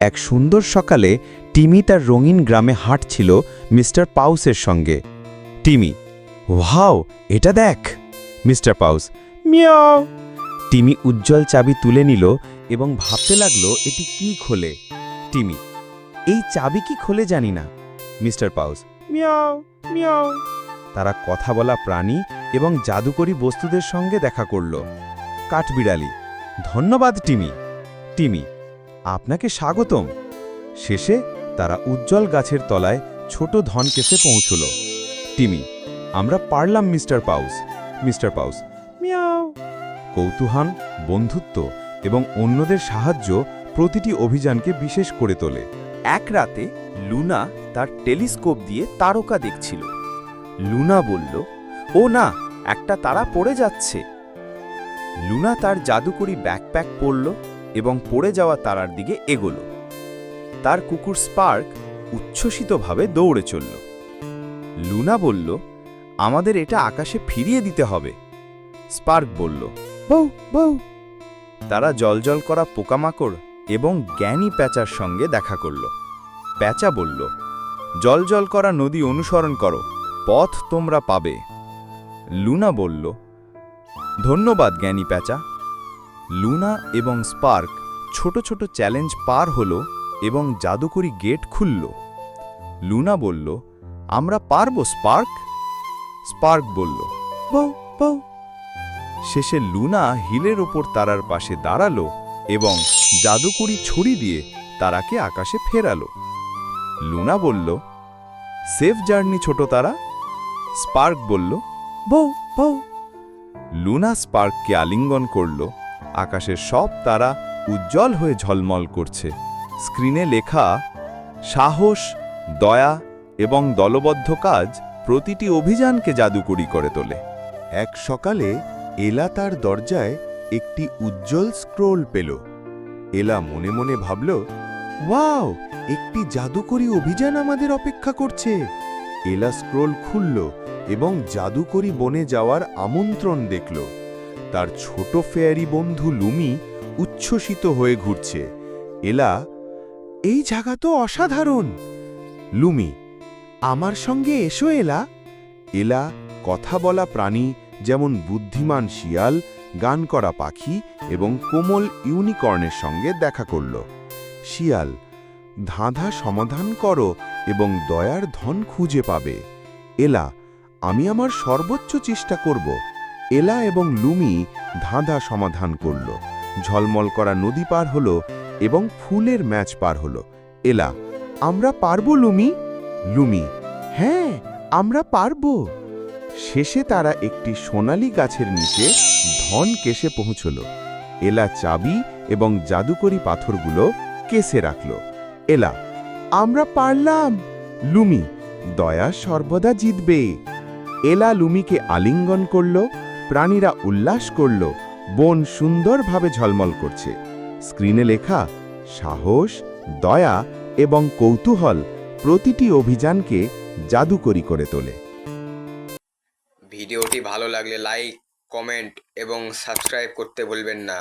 এক সুন্দর সকালে টিমি তার রঙিন গ্রামে হাঁটছিল মিস্টার পাউসের সঙ্গে। টিমি, ওয়াও, এটা দেখ। Mister Paws, meow. টিমি উজ্জ্বল চাবি তুলে নিল এবং ভাবতে লাগল, এটি কি খোলে? টিমি, এই চাবি কি খোলে জানি না। Mister Paws, meow meow. তারা কথা বলা প্রাণী এবং জাদুকরী বস্তুদের সঙ্গে দেখা করল। কাঠবিড়ালি, ধন্যবাদ টিমি। টিমি আপনাকে স্বাগতম। শেষে তারা উজ্জ্বল গাছের তলায় ছোট ধনকেসে পৌঁছল। টিমি, আমরা পারলাম, mister Paws. Mister Paws, meow. কৌতূহল, বন্ধুত্ব এবং অন্যদের সাহায্য প্রতিটি অভিযানকে বিশেষ করে তোলে। এক রাতে লুনা তার টেলিস্কোপ দিয়ে তারকা দেখছিল। লুনা বলল, ও না, একটা তারা পড়ে যাচ্ছে। লুনা তার জাদুকরি ব্যাকপ্যাক পরল এবং পড়ে যাওয়া তারার দিকে এগোল। তার কুকুর স্পার্ক উচ্ছ্বসিতভাবে দৌড়ে চলল। লুনা বলল, আমাদের এটা আকাশে ফিরিয়ে দিতে হবে। স্পার্ক বলল, বউ বউ। তারা জলজল করা পোকামাকড় এবং জ্ঞানী প্যাঁচার সঙ্গে দেখা করল। প্যাঁচা বলল, জলজল করা নদী অনুসরণ করো, পথ তোমরা পাবে। লুনা বলল, ধন্যবাদ, জ্ঞানী প্যাঁচা। লুনা এবং স্পার্ক ছোট ছোট চ্যালেঞ্জ পার হলো এবং জাদুকরি গেট খুলল। লুনা বলল, আমরা পারব স্পার্ক স্পার্ক বলল বউ বউ শেষে লুনা হিলের ওপর তারার পাশে দাঁড়াল এবং জাদুকরি ছড়ি দিয়ে তারাকে আকাশে ফেরালো। লুনা বলল সেফ জার্নি ছোট তারা। স্পার্ক বলল বউ বউ লুনা স্পার্ককে আলিঙ্গন করল আকাশের সব তারা উজ্জ্বল হয়ে ঝলমল করছে। স্ক্রিনে লেখা, সাহস, দয়া এবং দলবদ্ধ কাজ প্রতিটি অভিযানকে জাদুকরি করে তোলে। এক সকালে এলা তার দরজায় একটি উজ্জ্বল স্ক্রোল পেল। এলা মনে মনে ভাবল, ওয়াও, একটি জাদুকরি অভিযান আমাদের অপেক্ষা করছে। এলা স্ক্রোল খুলল এবং জাদুকরি বনে যাওয়ার আমন্ত্রণ দেখল। তার ছোট ফেয়ারি বন্ধু লুমি উচ্ছ্বসিত হয়ে ঘুরছে। এলা, এই জায়গা তো অসাধারণ! লুমি, আমার সঙ্গে এসো এলা। এলা, কথা বলা প্রাণী যেমন বুদ্ধিমান শিয়াল, গান করা পাখি এবং কোমল ইউনিকর্নের সঙ্গে দেখা করল। শিয়াল, ধাঁধা সমাধান করো এবং দয়ার ধন খুঁজে পাবে। এলা, আমি আমার সর্বোচ্চ চেষ্টা করব। এলা এবং লুমি ধাঁধা সমাধান করল। ঝলমল করা নদী পার হল এবং ফুলের ম্যাচ পার হল। এলা, আমরা পারব, লুমি? লুমি হ্যাঁ আমরা পারব। শেষে তারা একটি সোনালি গাছের নিচে ধন কেসে পৌঁছল। এলা চাবি এবং জাদুকরি পাথরগুলো কেসে রাখল। এলা, আমরা পারলাম। লুমি, দয়া সর্বদা জিতবে। এলা লুমিকে আলিঙ্গন করল প্রাণীরা উল্লাস করল, বন সুন্দরভাবে ঝলমল করছে। স্ক্রিনে লেখা, সাহস, দয়া এবং কৌতূহল প্রতিটি অভিযানকে জাদুকরি করে তোলে। ভিডিওটি ভালো লাগলে লাইক, কমেন্ট এবং সাবস্ক্রাইব করতে ভুলবেন না।